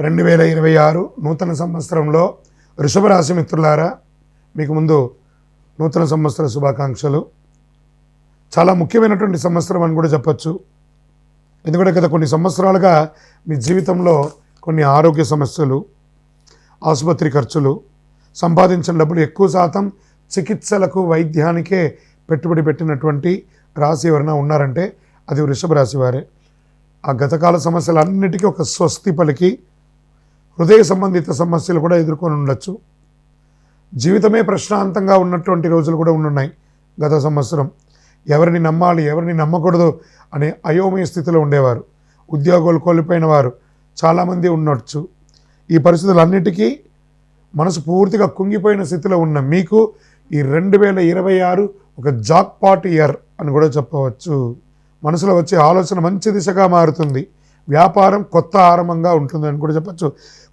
రెండు వేల ఇరవై ఆరు నూతన సంవత్సరంలో వృషభ రాశి మిత్రులారా మీకు ముందు నూతన సంవత్సర శుభాకాంక్షలు. చాలా ముఖ్యమైనటువంటి సంవత్సరం అని కూడా చెప్పచ్చు. ఎందుకంటే గత కొన్ని సంవత్సరాలుగా మీ జీవితంలో కొన్ని ఆరోగ్య సమస్యలు ఆసుపత్రి ఖర్చులు సంపాదించిన డబ్బులు ఎక్కువ శాతం చికిత్సలకు వైద్యానికే పెట్టుబడి పెట్టినటువంటి రాశి ఎవరైనా ఉన్నారంటే అది వృషభ రాశి వారే. ఆ గతకాల సమస్యలన్నిటికీ ఒక స్వస్తి పలికి హృదయ సంబంధిత సమస్యలు కూడా ఎదుర్కొని ఉండొచ్చు. జీవితమే ప్రశాంతంగా ఉన్నటువంటి రోజులు కూడా ఉన్నాయి గత సంవత్సరం. ఎవరిని నమ్మాలి ఎవరిని నమ్మకూడదు అనే అయోమయ స్థితిలో ఉండేవారు. ఉద్యోగాలు కోల్పోయిన వారు చాలామంది ఉండొచ్చు. ఈ పరిస్థితులన్నిటికీ మనసు పూర్తిగా కుంగిపోయిన స్థితిలో ఉన్న మీకు ఈ రెండు వేల ఇరవై ఆరు ఒక జాక్పాట్ ఇయర్ అని కూడా చెప్పవచ్చు. మనసులో వచ్చే ఆలోచన మంచి దిశగా మారుతుంది. వ్యాపారం కొత్త ఆరంభంగా ఉంటుందని కూడా చెప్పచ్చు.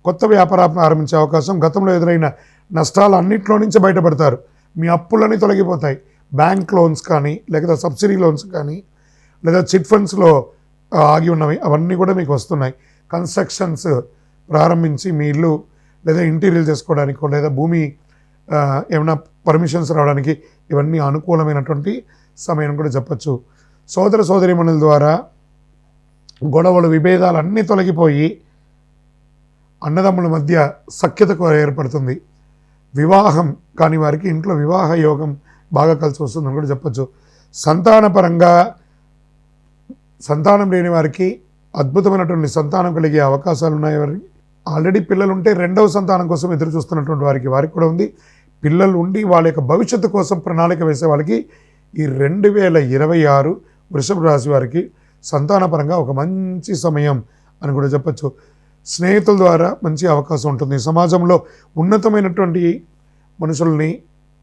కొత్త వ్యాపారం ఆరంభించే అవకాశం గతంలో ఎదురైన నష్టాలు అన్నింటిలో నుంచి బయటపడతారు. మీ అప్పులన్నీ తొలగిపోతాయి. బ్యాంక్ లోన్స్ కానీ లేకపోతే సబ్సిడీ లోన్స్ కానీ లేదా చిట్ ఫండ్స్లో ఆగి ఉన్నవి అవన్నీ కూడా మీకు వస్తున్నాయి. కన్స్ట్రక్షన్స్ ప్రారంభించి మీ ఇల్లు లేదా ఇంటీరియర్ చేసుకోవడానికో లేదా భూమి ఏమైనా పర్మిషన్స్ రావడానికి ఇవన్నీ అనుకూలమైనటువంటి సమయం కూడా చెప్పచ్చు. సోదర సోదరిమణుల ద్వారా గొడవలు విభేదాలు అన్నీ తొలగిపోయి అన్నదమ్ముల మధ్య సఖ్యత ఏర్పడుతుంది. వివాహం కాని వారికి ఇంట్లో వివాహ యోగం బాగా కలిసి వస్తుందని కూడా చెప్పచ్చు. సంతానపరంగా సంతానం లేని వారికి అద్భుతమైనటువంటి సంతానం కలిగే అవకాశాలు ఉన్నాయి. వారికి ఆల్రెడీ పిల్లలు ఉంటే రెండవ సంతానం కోసం ఎదురు చూస్తున్నటువంటి వారికి వారికి కూడా ఉంది. పిల్లలు ఉండి వాళ్ళ యొక్క భవిష్యత్తు కోసం ప్రణాళిక వేసే వాళ్ళకి ఈ రెండు వేల ఇరవై ఆరు వృషభ రాశి వారికి సంతానపరంగా ఒక మంచి సమయం అని కూడా చెప్పచ్చు. స్నేహితుల ద్వారా మంచి అవకాశం ఉంటుంది. సమాజంలో ఉన్నతమైనటువంటి మనుషుల్ని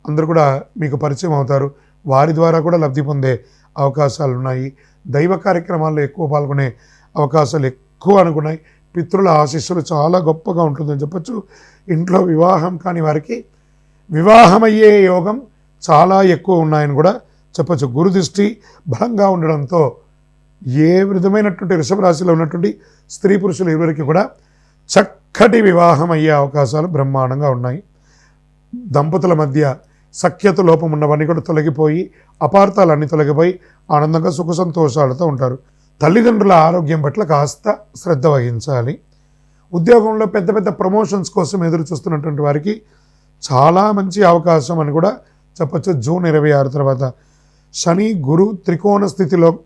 అందరూ కూడా మీకు పరిచయం అవుతారు. వారి ద్వారా కూడా లబ్ధి పొందే అవకాశాలు ఉన్నాయి. దైవ కార్యక్రమాల్లో ఎక్కువ పాల్గొనే అవకాశాలు ఎక్కువ అనుకున్నాయి. పితృల ఆశీస్సులు చాలా గొప్పగా ఉంటుందని చెప్పచ్చు. ఇంట్లో వివాహం కాని వారికి వివాహమయ్యే యోగం చాలా ఎక్కువ ఉన్నాయని కూడా చెప్పచ్చు. గురుదృష్టి బలంగా ఉండడంతో ఏ విధమైనటువంటి వృషభ రాశిలో ఉన్నటువంటి స్త్రీ పురుషులు ఇరువురికి కూడా చక్కటి వివాహం అయ్యే అవకాశాలు బ్రహ్మాండంగా ఉన్నాయి. దంపతుల మధ్య సఖ్యత లోపం ఉన్నవన్నీ కూడా తొలగిపోయి అపార్థాలన్నీ తొలగిపోయి ఆనందంగా సుఖ సంతోషాలతో ఉంటారు. తల్లిదండ్రుల ఆరోగ్యం పట్ల కాస్త శ్రద్ధ వహించాలి. ఉద్యోగంలో పెద్ద పెద్ద ప్రమోషన్స్ కోసం ఎదురు చూస్తున్నటువంటి వారికి చాలా మంచి అవకాశం అని కూడా చెప్పచ్చు. జూన్ ఇరవై ఆరు తర్వాత శని గురు త్రికోణ స్థితిలో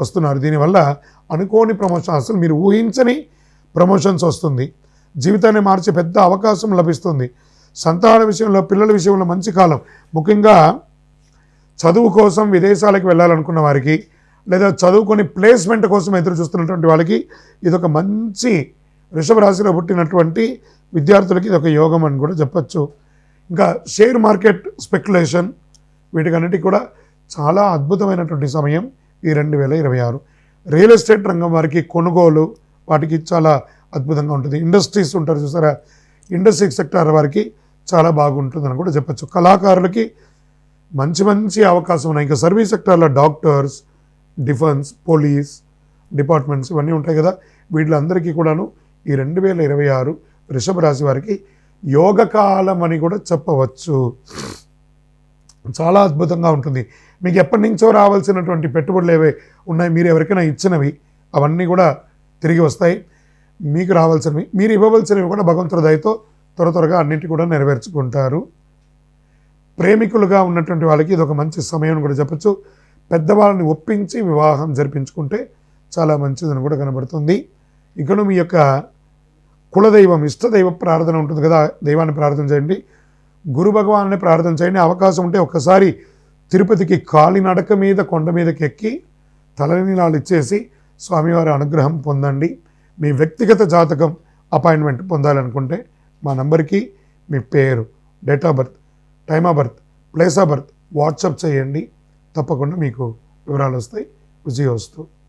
వస్తున్నారు. దీనివల్ల అనుకోని ప్రమోషన్ అసలు మీరు ఊహించని ప్రమోషన్స్ వస్తుంది. జీవితాన్ని మార్చే పెద్ద అవకాశం లభిస్తుంది. సంతాన విషయంలో పిల్లల విషయంలో మంచి కాలం. ముఖ్యంగా చదువు కోసం విదేశాలకు వెళ్ళాలనుకున్న వారికి లేదా చదువుకొని ప్లేస్మెంట్ కోసం ఎదురు చూస్తున్నటువంటి వాళ్ళకి ఇది ఒక మంచి వృషభ రాశిలో పుట్టినటువంటి విద్యార్థులకి ఇది ఒక యోగం అని కూడా చెప్పచ్చు. ఇంకా షేర్ మార్కెట్ స్పెక్యులేషన్ వీటికన్నిటికీ కూడా చాలా అద్భుతమైనటువంటి సమయం. ఈ రెండు వేల ఇరవై ఆరు. రియల్ ఎస్టేట్ రంగం వారికి కొనుగోలు వాటికి చాలా అద్భుతంగా ఉంటుంది. ఇండస్ట్రీస్ ఉంటారు చూసారా? ఇండస్ట్రీ సెక్టార్ వారికి చాలా బాగుంటుందని కూడా చెప్పచ్చు. కళాకారులకి మంచి మంచి అవకాశం ఉన్నాయి. ఇంకా సర్వీస్ సెక్టార్లో డాక్టర్స్ డిఫెన్స్ పోలీస్ డిపార్ట్మెంట్స్ ఇవన్నీ ఉంటాయి కదా. వీళ్ళందరికీ కూడాను ఈ రెండు వేల ఇరవై ఆరు వృషభ రాశి వారికి యోగకాలం అని కూడా చెప్పవచ్చు. చాలా అద్భుతంగా ఉంటుంది. మీకు ఎప్పటి నుంచో రావాల్సినటువంటి పెట్టుబడులు ఏవే ఉన్నాయి మీరు ఎవరికైనా ఇచ్చినవి అవన్నీ కూడా తిరిగి వస్తాయి. మీకు రావాల్సినవి మీరు ఇవ్వవలసినవి కూడా భగవంతుడి దయతో త్వర త్వరగా అన్నింటి కూడా నెరవేర్చుకుంటారు. ప్రేమికులుగా ఉన్నటువంటి వాళ్ళకి ఇది ఒక మంచి సమయం అని కూడా చెప్పచ్చు. పెద్దవాళ్ళని ఒప్పించి వివాహం జరిపించుకుంటే చాలా మంచిదని కూడా కనబడుతుంది. ఇక్కడ మీ యొక్క కులదైవం ఇష్టదైవ ప్రార్థన ఉంటుంది కదా దైవాన్ని ప్రార్థన చేయండి. గురు భగవాన్ని ప్రార్థన చేయండి అవకాశం ఉంటే ఒక్కసారి తిరుపతికి కాలినడక మీద కొండ మీదకి ఎక్కి తలనీలాలు ఇచ్చేసి స్వామివారి అనుగ్రహం పొందండి. మీ వ్యక్తిగత జాతకం అపాయింట్మెంట్ పొందాలనుకుంటే మా నంబర్కి మీ పేరు date of birth time of birth place of birth WhatsApp చేయండి. తప్పకుండా మీకు వివరాలు వస్తాయి. విజయ వస్తూ